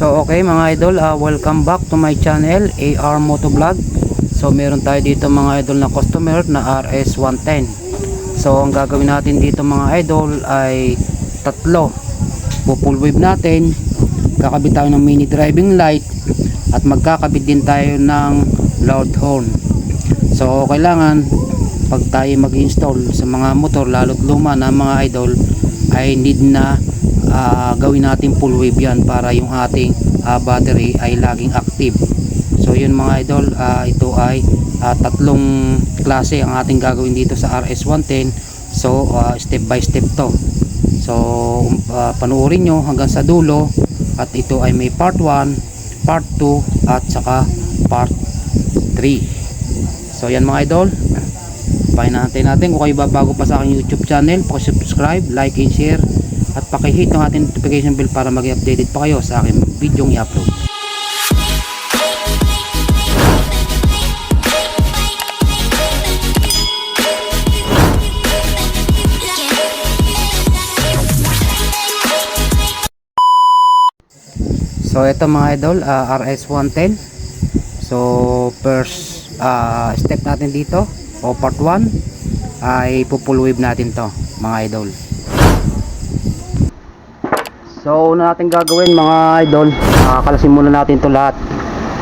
So okay mga idol, ah, welcome back to my channel AR Motovlog. So meron tayo dito mga idol na customer na RS110. So ang gagawin natin dito mga idol ay tatlo. Full wave natin, kakabit tayo ng mini driving light at magkakabit din tayo ng loud horn. So kailangan pag tayo mag-install sa mga motor lalo't luma na mga idol ay need na ah, gawin natin full wave yan para yung ating ah, battery ay laging active. So yun mga idol ah, ito ay ah, tatlong klase ang ating gagawin dito sa RS110 so ah, step by step to. So um, ah, panuorin nyo hanggang sa dulo at ito ay may part 1 part 2 at saka part 3 so yan mga idol. Pahinahantay natin. Kung kayo babago pa sa aking YouTube channel, subscribe, like and share at paki-hit ng ating notification bell para maging updated pa kayo sa aking video i-upload. So ito mga idol, ah, RS110. So first ah, step natin dito o part 1 ay pupull wave natin to mga idol. So una natin gagawin mga idol, uh, kalasin muna natin to lahat.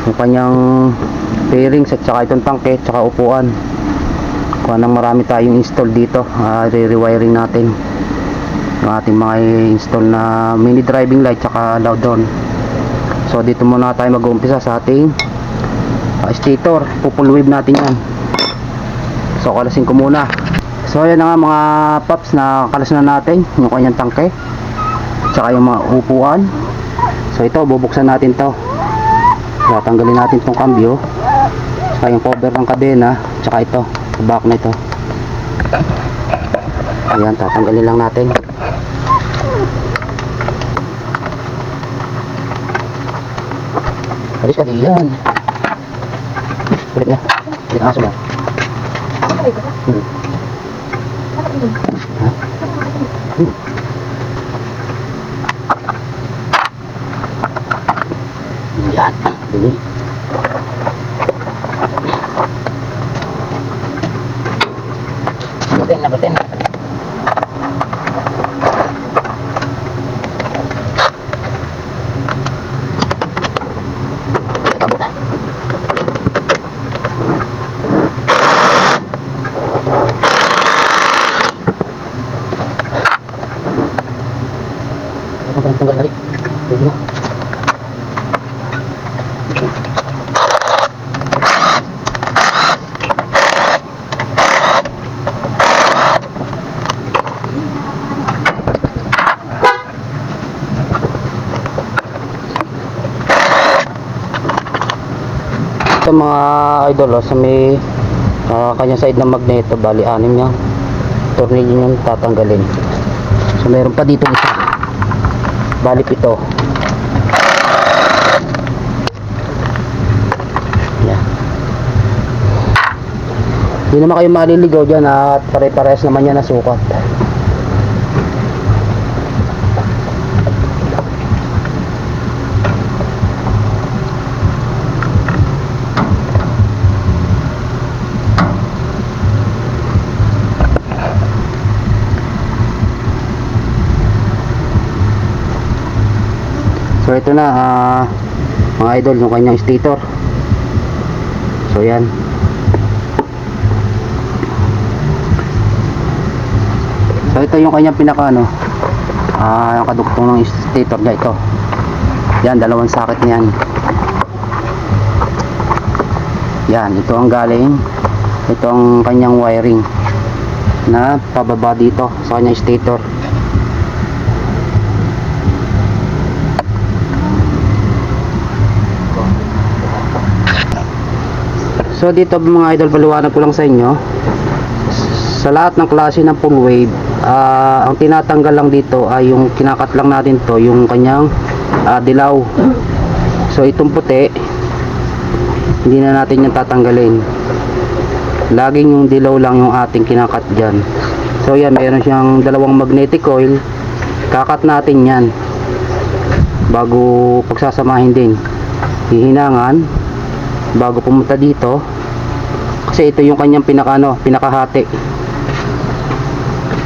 Yung kanyang bearings at saka itong tangke at saka upuan. Kung anong marami tayong install dito, uh, re-rewiring natin. Yung ating mga install na mini driving light saka loud horn. So dito muna tayo mag-uumpisa sa ating uh, stator. Pupull wave natin yan. So kalasin ko muna. So ayan na nga mga paps na kalas na natin yung kanyang tangke. Tsaka yung mga upuan. So ito bubuksan natin to. Tatanggalin natin tong cambio. Tsaka yung cover ng kadena. Tsaka ito. Back na ito. Ayan tatanggalin lang natin. Alis ka diyan. Kulit na. Kulit aso ba? Hmm. Ha? Hmm. Exato. Uhum. Ito mga idol oh, sa may ah, kanyang side ng magneto bali anim niya. Tornilyo yung tatanggalin. So meron pa dito isa. Balik ito yan. Hindi naman kayo maliligaw dyan at pare-pares naman yan na sukat ito na ah, mga idol yung kanyang stator. So yan. So ito yung kanyang pinaka ano. Ah, yung kaduktong ng stator niya ito. Yan, dalawang socket niyan. Yan, ito ang galing. Ito ang kanyang wiring na pababa dito sa kanyang stator. So dito mga idol paliwanag ko lang sa inyo. Sa lahat ng klase ng full wave ah, ang tinatanggal lang dito ay yung kinakat lang natin to yung kanyang ah, dilaw. So itong puti hindi na natin yung tatanggalin. Laging yung dilaw lang yung ating kinakat dyan. So yan meron siyang dalawang magnetic coil. Kakat natin yan bago pagsasamahin din. Hihinangan bago pumunta dito. Kasi ito yung kanyang pinakano pinakahati.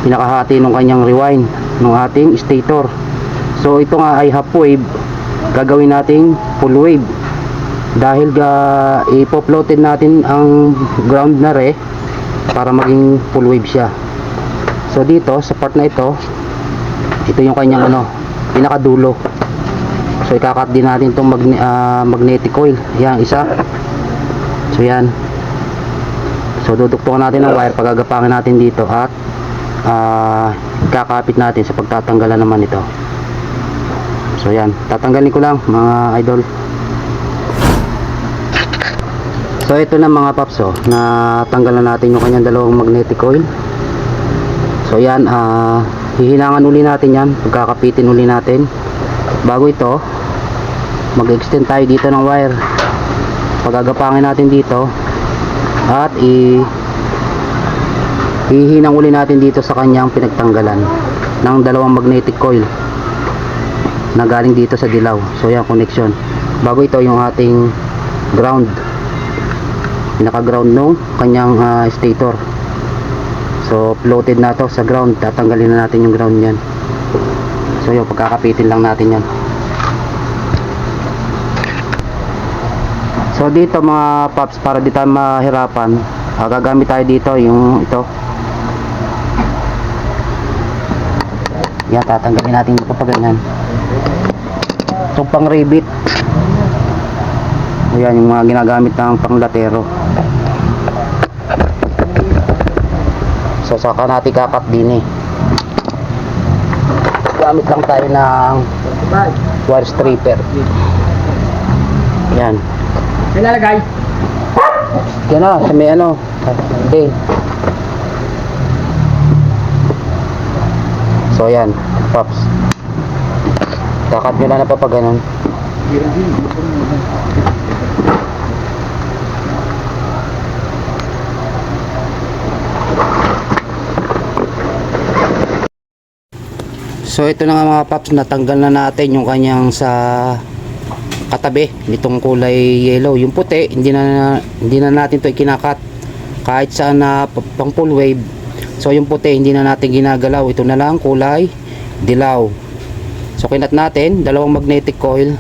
Pinakahati ng kanyang rewind ng ating stator. So ito nga ay half wave. Gagawin nating full wave. Dahil ga ipoploaded natin ang ground na re para maging full wave siya. So dito sa part na ito ito yung kanyang ano pinakadulo so ikakat din natin itong magne- ah, magnetic coil yan isa. So yan. So duduktungan natin ang wire. Pagagapangin natin dito at ah, kakapit natin sa pagtatanggalan naman ito. So yan. Tatanggalin ko lang mga idol. So ito na mga paps oh, na tanggalan natin yung kanyang dalawang magnetic coil so yan ah, hihinangan uli natin yan. Pagkakapitin uli natin bago ito mag-extend tayo dito ng wire. Pagagapangin natin dito at i hihinang uli natin dito sa kanyang pinagtanggalan ng dalawang magnetic coil na galing dito sa dilaw. So yan connection. Bago ito yung ating ground. Pinaka ground nung kanyang ah, stator. So floated na to sa ground. Tatanggalin na natin yung ground yan so yun pagkakapitin lang natin yan so dito mga paps para di tayo mahirapan ah, gagamit tayo dito yung ito yan tatanggalin natin ito pa ganyan pang ribbit Ayan yung mga ginagamit ng panglatero. So saka natin kakat din eh. Gamit lang tayo ng wire stripper. Yan. Nilalagay. Yan na, sa may ano. Okay. So yan, pops. Kakat nyo na na pa pag ganun. So ito na nga mga paps, natanggal na natin yung kanyang sa katabi nitong kulay yellow. Yung puti, hindi na hindi na natin 'to ikinakat kahit saan na pang full wave. So yung puti hindi na natin ginagalaw. Ito na lang kulay dilaw. So kinat natin dalawang magnetic coil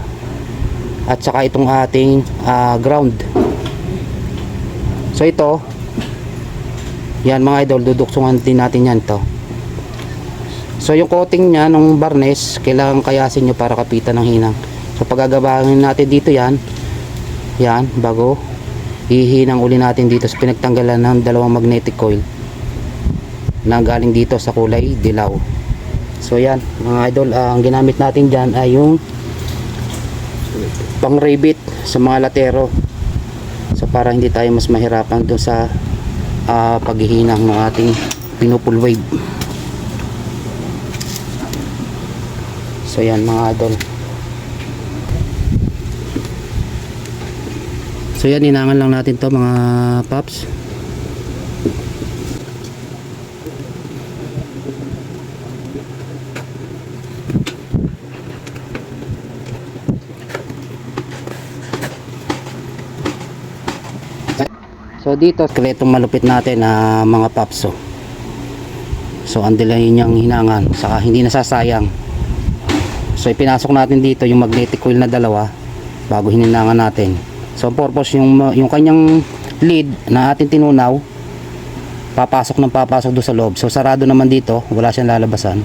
at saka itong ating ah, ground. So ito yan mga idol, duduksungan din natin yan to. So yung coating niya ng barnes, kailangan kayasin nyo para kapitan ng hinang. So pagagabangin natin dito yan, yan, bago hihinang uli natin dito sa pinagtanggalan ng dalawang magnetic coil na galing dito sa kulay dilaw. So yan, mga idol, ah, ang ginamit natin dyan ay yung pang rivet sa mga latero. So para hindi tayo mas mahirapan doon sa ah, paghihinang ng ating pinupul wave. So yan mga idol. So yan inangan lang natin to mga paps. So dito, kretong malupit natin na mga paps. oh. So andila niyang hinangan, saka hindi nasasayang. So ipinasok natin dito yung magnetic coil na dalawa bago hininangan natin. So purpose yung yung kanyang lead na ating tinunaw papasok ng papasok doon sa loob. So sarado naman dito, wala siyang lalabasan.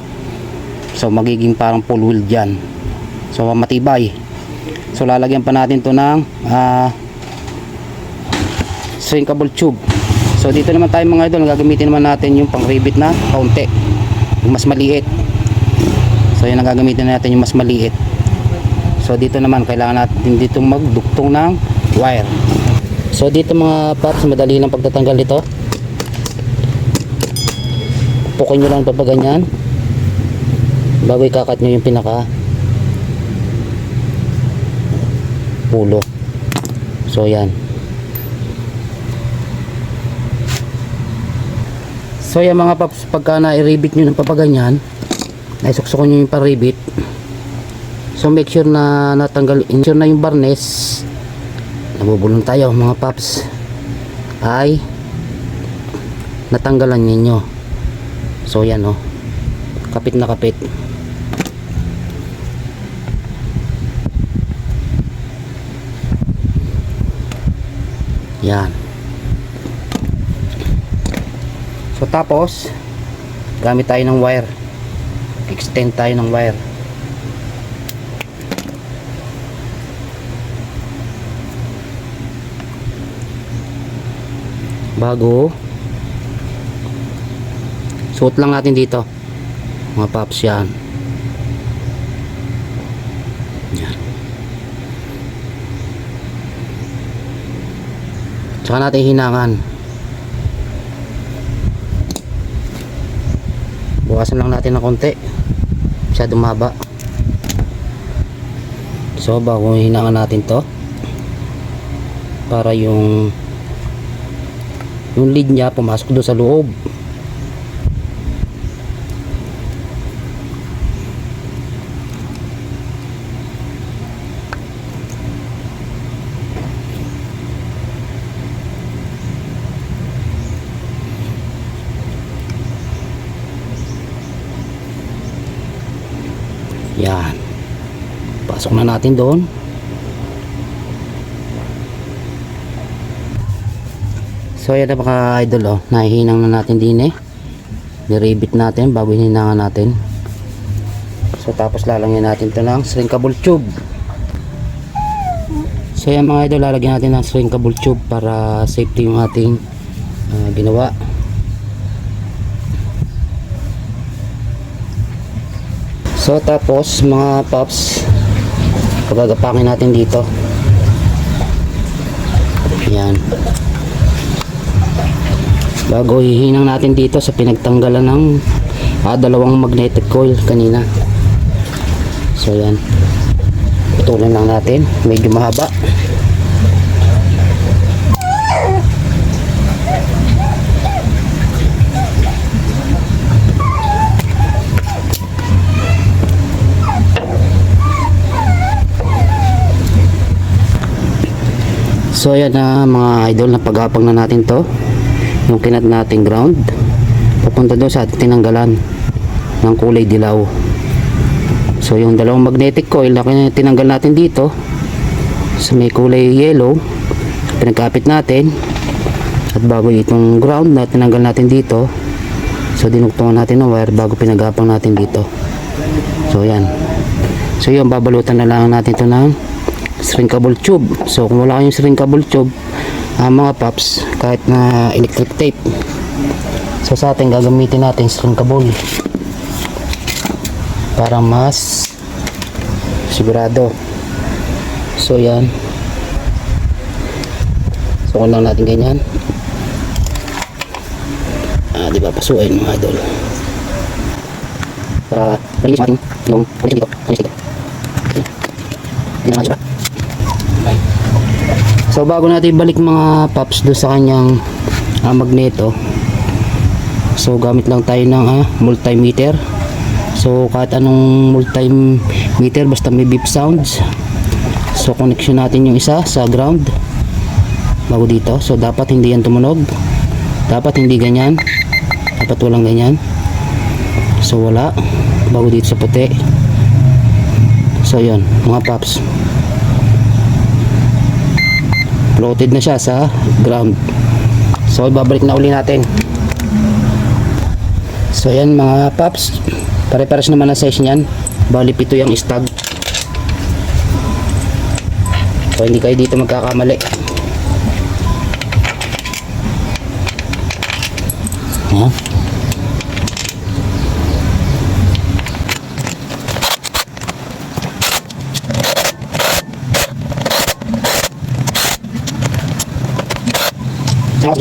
So magiging parang full wheel diyan. So matibay. So lalagyan pa natin to ng ah shrinkable tube. So dito naman tayo mga idol, gagamitin naman natin yung pang rivet na kaunti. Yung mas maliit. So yun ang gagamitin natin yung mas maliit. So dito naman kailangan natin dito magduktong ng wire. So dito mga paps, madali lang pagtatanggal nito. Pukin nyo lang pa ganyan. Bago ikakat nyo yung pinaka pulo. So yan. So yan mga paps, pagka na-ribit nyo ng papaganyan, naisuksok nyo yung paribit. So make sure na natanggal, sure na yung barnes. Nabubulong tayo mga paps. Ay natanggalan ninyo. So yan oh. Kapit na kapit. Yan. So tapos gamit tayo ng wire. Extend tayo ng wire. Bago. Suot lang natin dito. Mga paps yan. Yan. Tsaka natin hinangan. Bukasan lang natin ng konti masyadong mahaba. So bago hinangan natin to para yung yung lead niya pumasok doon sa loob Yan. Pasok na natin doon. So yan na mga idol oh. Nahihinang na natin din eh. Niribit natin bago hininangan natin. So tapos lalagyan natin ito ng shrinkable tube. So yan mga idol lalagyan natin ng shrinkable tube para safety yung ating ah, ginawa. So tapos mga pops pagagapakin natin dito. Yan. Bago hihinang natin dito sa pinagtanggalan ng ah, dalawang magnetic coil kanina. So yan. Putulin lang natin. Medyo mahaba. So ayan na mga idol na paghapang na natin to. Yung kinat nating ground. Papunta doon sa ating tinanggalan ng kulay dilaw. So yung dalawang magnetic coil na tinanggal natin dito sa may kulay yellow pinagkapit natin. At bago itong ground na tinanggal natin dito so dinugtungan natin ng wire bago pinagapang natin dito. So yan so yun babalutan na lang natin ito ng shrinkable tube so kung wala kayong shrinkable tube ah, mga paps kahit na electric tape so sa atin gagamitin natin shrinkable para mas sigurado so yan so kung lang natin ganyan ah, di ba pasuin mga idol para release natin yung connection dito connection dito okay. hindi So bago natin balik mga paps do sa kanyang ah, magneto. So gamit lang tayo ng ah, multimeter. So kahit anong multimeter basta may beep sounds. So connection natin yung isa sa ground bago dito. So dapat hindi yan tumunog. Dapat hindi ganyan. Dapat walang ganyan. So wala bago dito sa puti. So yon mga paps. Floated na siya sa ground. So ibabalik na uli natin. So yan mga paps. Pare-pares naman ang size niyan. Bali pito yung stag. So hindi kayo dito magkakamali. Yan So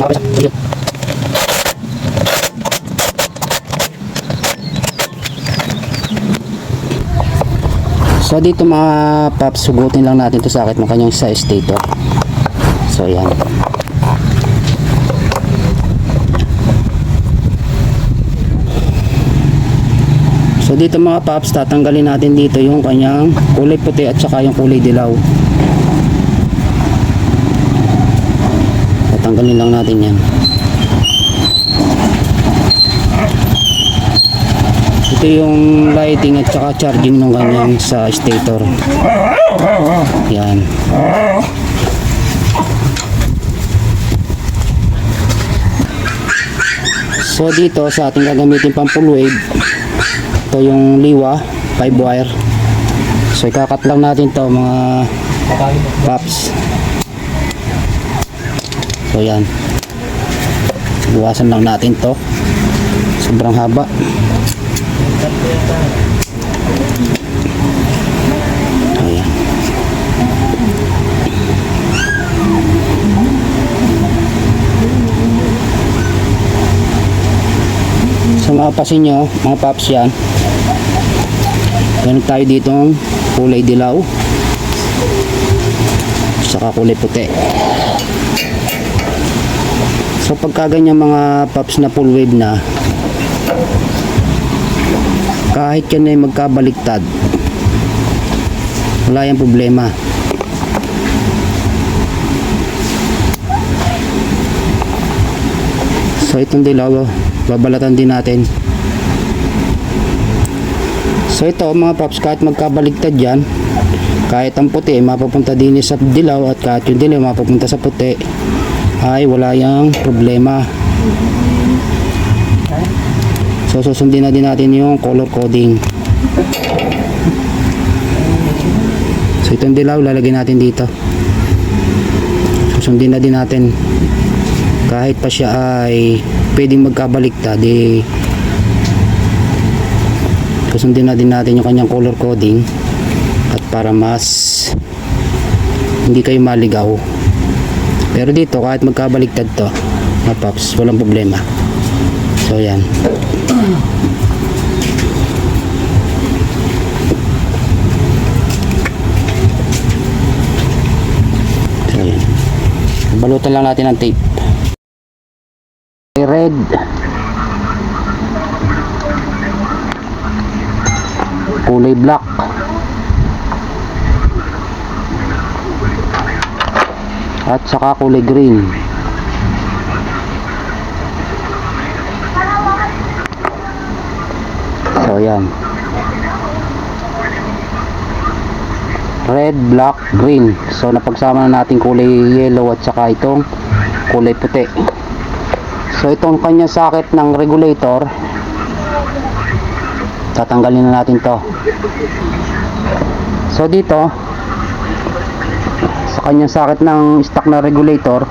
dito mga paps, sugutin lang natin to sa akin ng kanyang size dito. So yan. So dito mga paps, tatanggalin natin dito yung kanyang kulay puti at saka yung kulay dilaw. Tatanggalin lang natin yan. Ito yung lighting at saka charging ng kanyang sa stator. Yan. So dito sa ating gagamitin pang full wave, ito yung liwa 5 wire so ikakat lang natin to mga pops so yan buwasan lang natin to sobrang haba ayan So mapapansin nyo, mga paps yan. Meron tayo ditong kulay dilaw. Saka kulay puti. So pagka mga paps na full wave na, kahit yan ay magkabaliktad, wala yung problema. So itong dilaw, babalatan din natin. So ito mga paps, kahit magkabaligtad yan, kahit ang puti mapapunta din sa dilaw at kahit yung dilaw mapapunta sa puti, ay wala yung problema. So susundin na din natin yung color coding. So itong dilaw lalagay natin dito. Susundin na din natin kahit pa siya ay pwedeng magkabaliktad eh susundin na din natin yung kanyang color coding at para mas hindi kayo maligaw pero dito kahit magkabaliktad to mga paps walang problema. So yan. So yan. Balutan lang natin ng tape. Red. Kulay black at saka kulay green. So yan. Red, black, green. So napagsama na natin kulay yellow at saka itong kulay puti. So itong kanya socket ng regulator tatanggalin na natin to. So dito kanyang socket ng stock na regulator.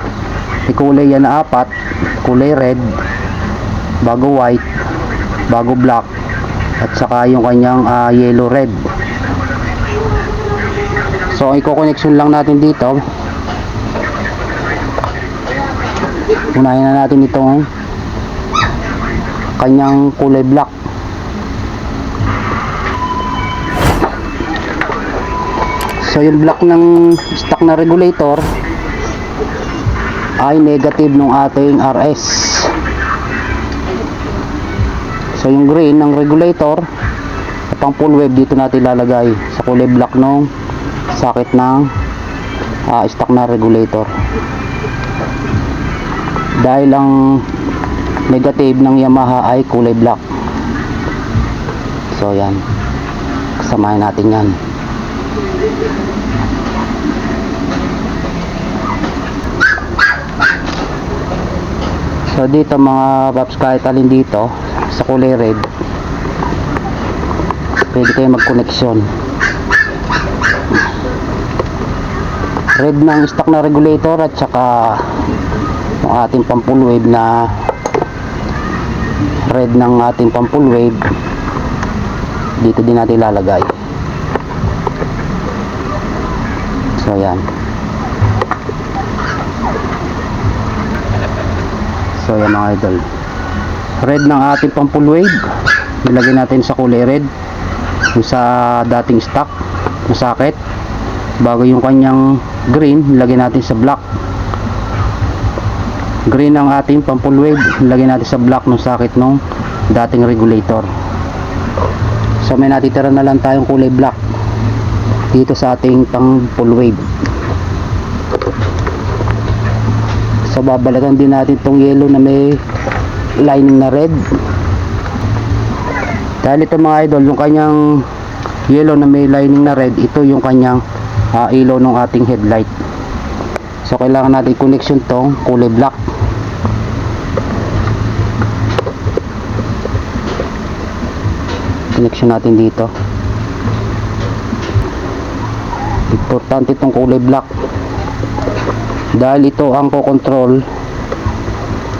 May kulay yan na apat, kulay red, bago white, bago black at saka yung kanyang ah, yellow red. So iko-connection lang natin dito. Unahin na natin itong kanyang kulay black so yung black ng stock na regulator ay negative ng ating RS so yung green ng regulator pang full wave dito natin lalagay sa kulay black ng socket ng ah, stock na regulator. Dahil ang negative ng Yamaha ay kulay black. So yan. Kasamahin natin yan so dito mga paps kahit alin dito sa kulay red pwede kayo mag connection red ng stock na regulator at saka yung ating pang full wave na red ng ating pang full wave dito din natin ilalagay. So yan so yan mga idol. Red ng ating wave nilagay natin sa kulay red. Yung sa dating stock na socket. Bago yung kanyang green nilagay natin sa black. Green ang ating pampul wave lagyan natin sa black ng socket ng dating regulator. So may natitira na lang tayong kulay black dito sa ating pang full wave. So babalikan din natin tong yellow na may lining na red. Dahil ito mga idol, yung kanyang yellow na may lining na red, ito yung kanyang ah, ilaw ng ating headlight. So kailangan natin connection tong kulay black. Connection natin dito. Importante itong kulay black. Dahil ito ang kokontrol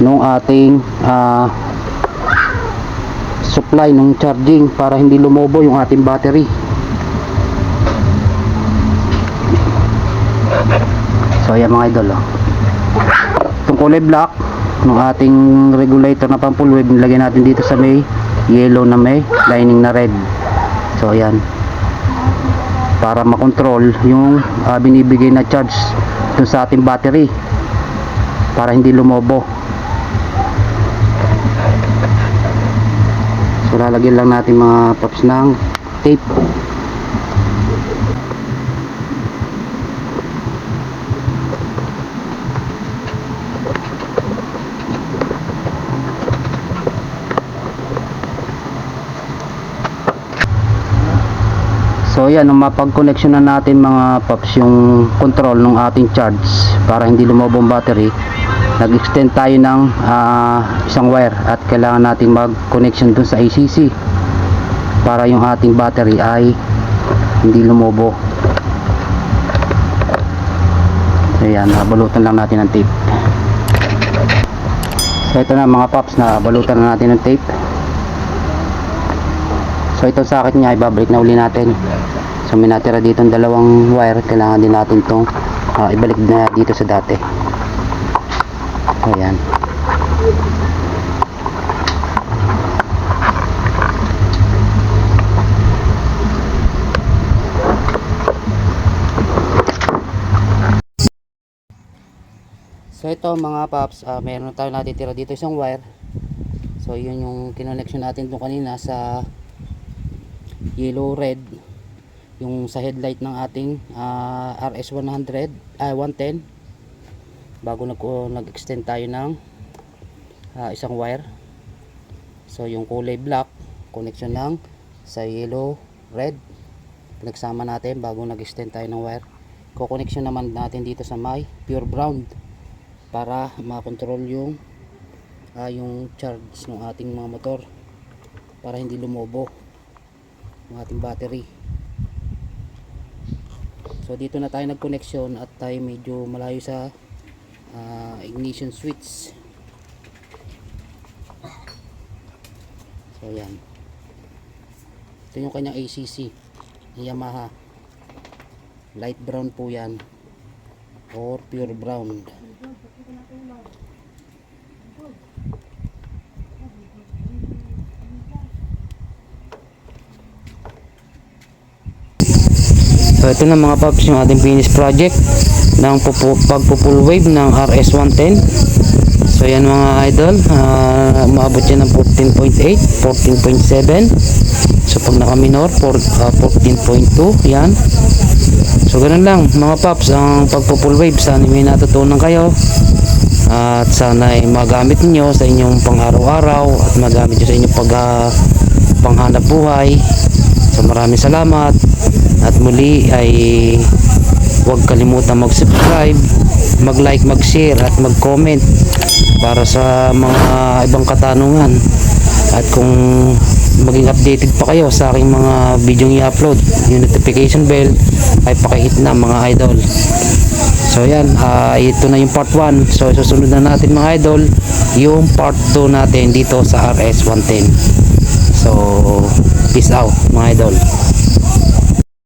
nung ating ah, supply ng charging para hindi lumobo yung ating battery. So ayan mga idol oh. Itong kulay black ng ating regulator na wave nilagay natin dito sa may yellow na may lining na red. So ayan. Para makontrol yung ah, binibigay na charge dun sa ating battery para hindi lumobo. So lalagyan lang natin mga tops ng tape. So yan, mapag-connection na natin mga paps yung control ng ating charge para hindi lumobo battery nag-extend tayo ng ah, isang wire at kailangan nating mag-connection dun sa ACC para yung ating battery ay hindi lumobo. So yan, nabalutan lang natin ng tape. So ito na mga paps na balutan na natin ng tape so ito sa akin niya ibabalik na uli natin so may natira dito ang dalawang wire kailangan din natin itong ah, ibalik na dito sa dati Ayan. So ito mga paps, ah, meron tayo natitira dito isang wire. So yun yung kinoneksyon natin doon kanina sa yellow red yung sa headlight ng ating ah, RS100 ay 110 bago nag nag-extend tayo ng ah, isang wire. So yung kulay black connection lang sa yellow red pinagsama natin bago nag-extend tayo ng wire. Ko-connection naman natin dito sa may pure brown para makontrol yung ah, yung charge ng ating mga motor para hindi lumobo yung ating battery. So dito na tayo nag-connection at tayo medyo malayo sa ah, ignition switch. So yan. Ito yung kanyang ACC ng Yamaha. Light brown po yan or pure brown So ito na mga paps yung ating finish project ng pupu, pagpo-full wave ng RS110. So yan mga idol, ah, maabot yan ng 14.8, 14.7. So pag naka-minor, for, ah, 14.2, yan. So ganun lang mga paps, ang pagpo-full wave, sana may natutunan kayo. At sana ay magamit niyo sa inyong pang-araw-araw at magamit niyo sa inyong pag ah, panghanap buhay. So maraming salamat at muli ay huwag kalimutan mag-subscribe, mag-like, mag-share at mag-comment para sa mga ibang katanungan. At kung maging updated pa kayo sa aking mga video i-upload, yung notification bell ay pakihit na mga idol. So yan, ah, ito na yung part 1. So susunod na natin mga idol, yung part 2 natin dito sa RS110. So, peace out mga idol.